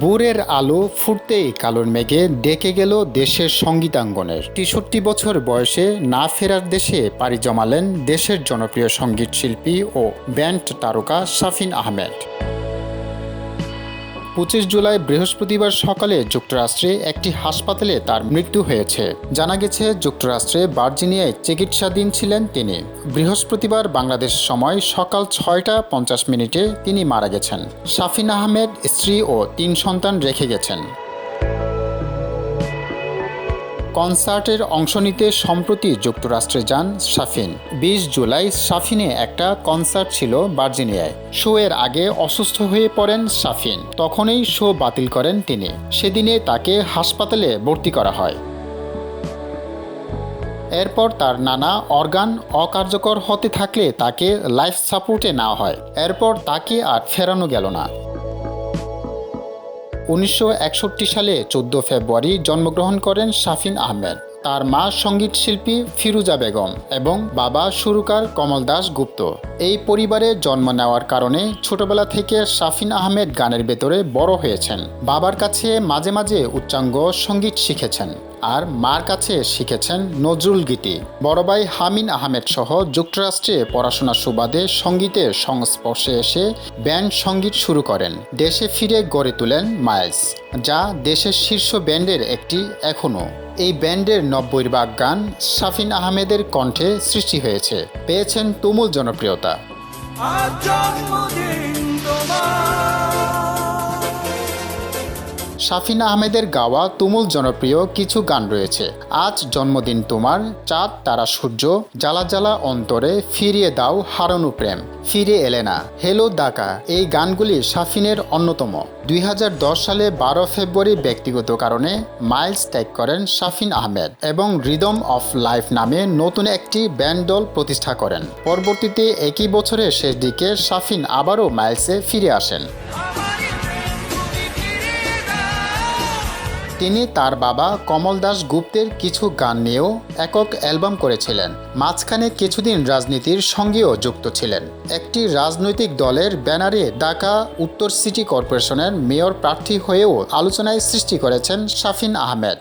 ভোরের আলো ফুটতেই কালোর মেঘে ডেকে গেল দেশের সঙ্গীতাঙ্গনের। তেষট্টি বছর বয়সে না ফেরার দেশে পাড়ি জমালেন দেশের জনপ্রিয় সংগীত শিল্পী ও ব্যান্ড তারকা শাফিন আহমেদ। পঁচিশ জুলাই বৃহস্পতিবার সকালে যুক্তরাষ্ট্রে একটি হাসপাতালে তার মৃত্যু হয়েছে। জানা গেছে, যুক্তরাষ্ট্রে বার্জিনিয়ায় চিকিৎসাধীন ছিলেন তিনি। বৃহস্পতিবার বাংলাদেশ সময় সকাল ছয়টা পঞ্চাশ মিনিটে তিনি মারা গেছেন। শাফিন আহমেদ স্ত্রী ও তিন সন্তান রেখে গেছেন। কনসার্টের অংশ নিতে সম্প্রতি যুক্তরাষ্ট্রে যান শাফিন। বিশ জুলাই শাফিনে একটা কনসার্ট ছিল ভার্জিনিয়ায়। শো এর আগে অসুস্থ হয়ে পড়েন শাফিন। তখনই শো বাতিল করেন তিনি। সেদিনে তাকে হাসপাতালে ভর্তি করা হয়। এরপর তার নানা অর্গান অকার্যকর হতে থাকলে তাকে লাইফ সাপোর্টে নেওয়া হয়। এরপর তাকে আর ফেরানো গেল না। উনিশশো একষট্টি সালে চোদ্দ ফেব্রুয়ারি জন্মগ্রহণ করেন শাফিন আহমেদ। তার মা সংগীত শিল্পী ফিরুজা বেগম এবং বাবা সুরকার কমল দাস গুপ্ত। এই পরিবারে জন্ম নেওয়ার কারণে ছোটবেলা থেকে শাফিন আহমেদ গানের ভেতরে বড় হয়েছেন। বাবার কাছে মাঝে মাঝে উচ্চাঙ্গ সংগীত শিখেছেন। আর মার কাছে শিখেছেন নজরুল গীতি। বড় ভাই হামিন আহমেদ সহ যুক্তরাষ্ট্রে পড়াশোনার সুবাদে সঙ্গীতের সংস্পর্শে এসে ব্যান্ড সংগীত শুরু করেন। দেশে ফিরে গড়ে তোলেন মাইলস, যা দেশের শীর্ষ ব্যান্ডের একটি এখনও। এই ব্যান্ডের নব্বই ভাগ গান শাফিন আহমেদের কণ্ঠে সৃষ্টি হয়েছে। পেয়েছেন তুমুল জনপ্রিয়তা। আজ জন্মদিন তোমার। শাফিন আহমেদের গাওয়া তুমুল জনপ্রিয় কিছু গান রয়েছে। আজ জন্মদিন তোমার, চাঁদ, তারা সূর্য, জ্বালা জ্বালা অন্তরে ফিরিয়ে দাও হারানো প্রেম, ফিরে এলে না। হেলো দাকা, এই গানগুলি শাফিনের অন্যতম। দুই হাজার দশ সালে বারো ফেব্রুয়ারি ব্যক্তিগত কারণে মাইলস ত্যাগ করেন শাফিন আহমেদ এবং রিদম অফ লাইফ নামে নতুন একটি ব্যান্ড দল প্রতিষ্ঠা করেন। পরবর্তীতে একই বছরের শেষ দিকে শাফিন আবারও মাইলসে ফিরে আসেন। তিনি তার বাবা কমল দাস গুপ্তের কিছু গান নিয়েও একক অ্যালবাম করেছিলেন। মাঝখানে কিছুদিন রাজনীতির সঙ্গেও যুক্ত ছিলেন। একটি রাজনৈতিক দলের ব্যানারে ঢাকা উত্তর সিটি কর্পোরেশনের মেয়র প্রার্থী হয়েও আলোচনায় সৃষ্টি করেছেন শাফিন আহমেদ।